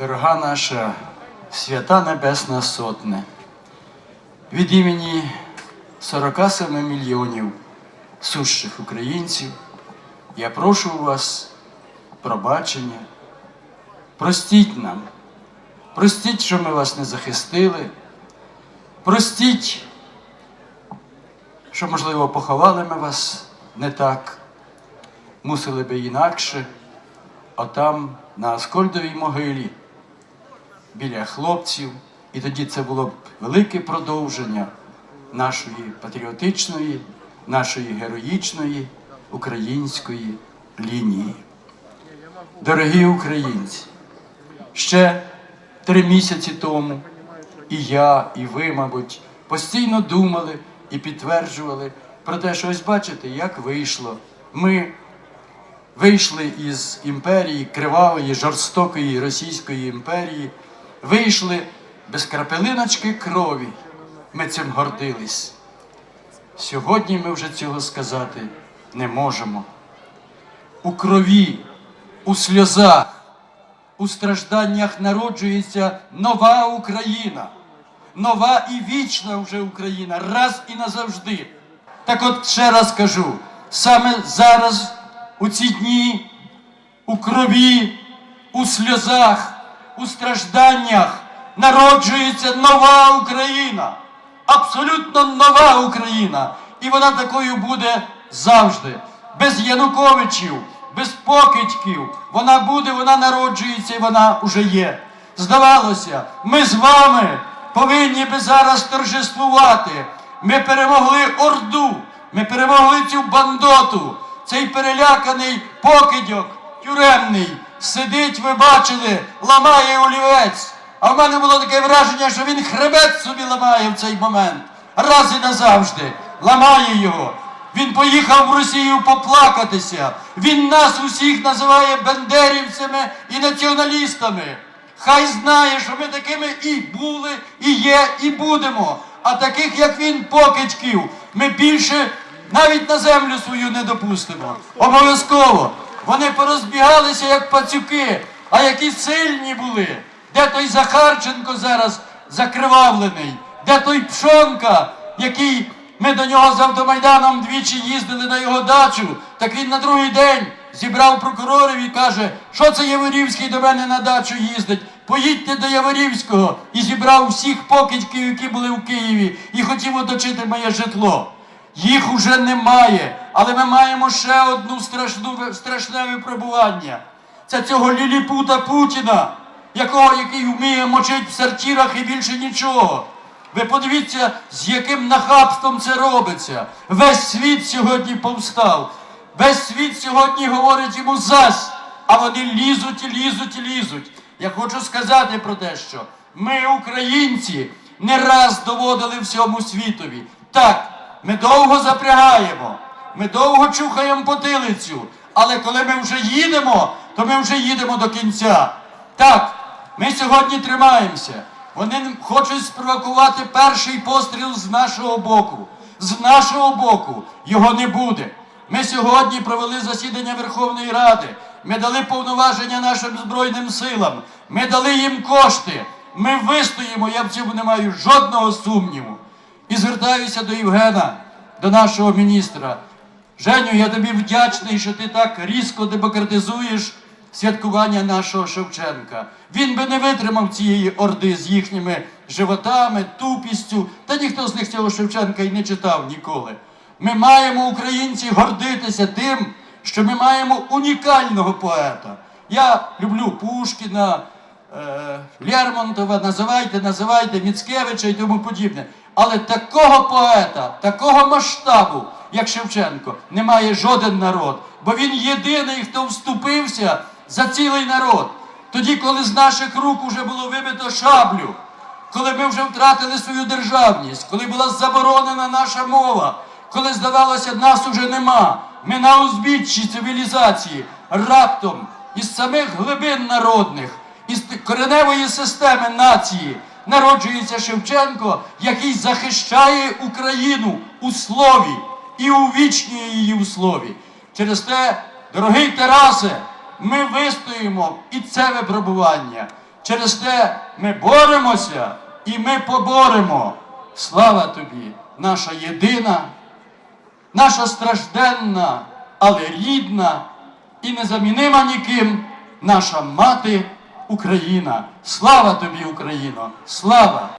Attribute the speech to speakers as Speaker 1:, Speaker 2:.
Speaker 1: Дорога наша свята Небесна Сотне, від імені 47 мільйонів сущих українців я прошу вас пробачення. Простіть нам, простіть, що ми вас не захистили, простіть, що, можливо, поховали ми вас не так, мусили би інакше, а там, на Аскольдовій могилі, біля хлопців, і тоді це було б велике продовження нашої патріотичної, нашої героїчної української лінії. Дорогі українці, ще три місяці тому і я, і ви, мабуть, постійно думали і підтверджували про те, що ось бачите, як вийшло. Ми вийшли із імперії кривавої, жорстокої Російської імперії, вийшли без крапелиночки крові. Ми цим гордились. Сьогодні ми вже цього сказати не можемо. У крові, у сльозах, у стражданнях народжується нова Україна, нова і вічна вже Україна, раз і назавжди. Так от ще раз кажу, саме зараз, у ці дні, у крові, у сльозах, у стражданнях народжується нова Україна, абсолютно нова Україна. І вона такою буде завжди, без Януковичів, без покидьків. Вона буде, вона народжується і вона уже є. Здавалося, ми з вами повинні би зараз торжествувати. Ми перемогли Орду, ми перемогли цю бандоту, цей переляканий покидьок тюремний. Сидить, ви бачили, ламає олівець. А в мене було таке враження, що він хребет собі ламає в цей момент. Раз і назавжди ламає його. Він поїхав в Росію поплакатися. Він нас усіх називає бендерівцями і націоналістами. Хай знає, що ми такими і були, і є, і будемо. А таких, як він, покидьків, ми більше навіть на землю свою не допустимо. Обов'язково. Вони порозбігалися, як пацюки, а які сильні були. Де той Захарченко зараз закривавлений? Де той Пшонка, який ми до нього з автомайданом двічі їздили на його дачу, так він на другий день зібрав прокурорів і каже, що це Яворівський до мене на дачу їздить. Поїдьте до Яворівського і зібрав всіх покидьків, які були в Києві, і хотів оточити моє житло. Їх уже немає, але ми маємо ще одну страшну страшне випробування. Це цього ліліпута Путіна, якого який вміє мочить в сортирах і більше нічого. Ви подивіться, з яким нахабством це робиться. Весь світ сьогодні повстав. Весь світ сьогодні говорить йому зась, а вони лізуть і лізуть і лізуть. Я хочу сказати про те, що ми, українці, не раз доводили всьому світові. Так, ми довго запрягаємо, ми довго чухаємо потилицю, але коли ми вже їдемо, то ми вже їдемо до кінця. Так, ми сьогодні тримаємося. Вони хочуть спровокувати перший постріл з нашого боку. З нашого боку його не буде. Ми сьогодні провели засідання Верховної Ради. Ми дали повноваження нашим Збройним силам. Ми дали їм кошти. Ми вистоїмо, я в цьому не маю жодного сумніву. І звертаюся до Євгена, до нашого міністра. Женю, я тобі вдячний, що ти так різко демократизуєш святкування нашого Шевченка. Він би не витримав цієї орди з їхніми животами, тупістю, та ніхто з них цього Шевченка і не читав ніколи. Ми маємо, українці, гордитися тим, що ми маємо унікального поета. Я люблю Пушкіна, е, Лермонтова, називайте, називайте Міцкевича і тому подібне. Але такого поета, такого масштабу, як Шевченко, не має жоден народ. Бо він єдиний, хто вступився за цілий народ. Тоді, коли з наших рук уже було вибито шаблю, коли ми вже втратили свою державність, коли була заборонена наша мова, коли здавалося, нас уже нема. Ми на узбіччі цивілізації раптом із самих глибин народних, із кореневої системи нації народжується Шевченко, який захищає Україну у слові і увічнює її у слові. Через те, дорогий Тарасе, ми вистоїмо і це випробування. Через те ми боремося і ми поборемо. Слава тобі, наша єдина, наша стражденна, але рідна і незамінима ніким наша мати Україна. Слава тобі, Україно! Слава!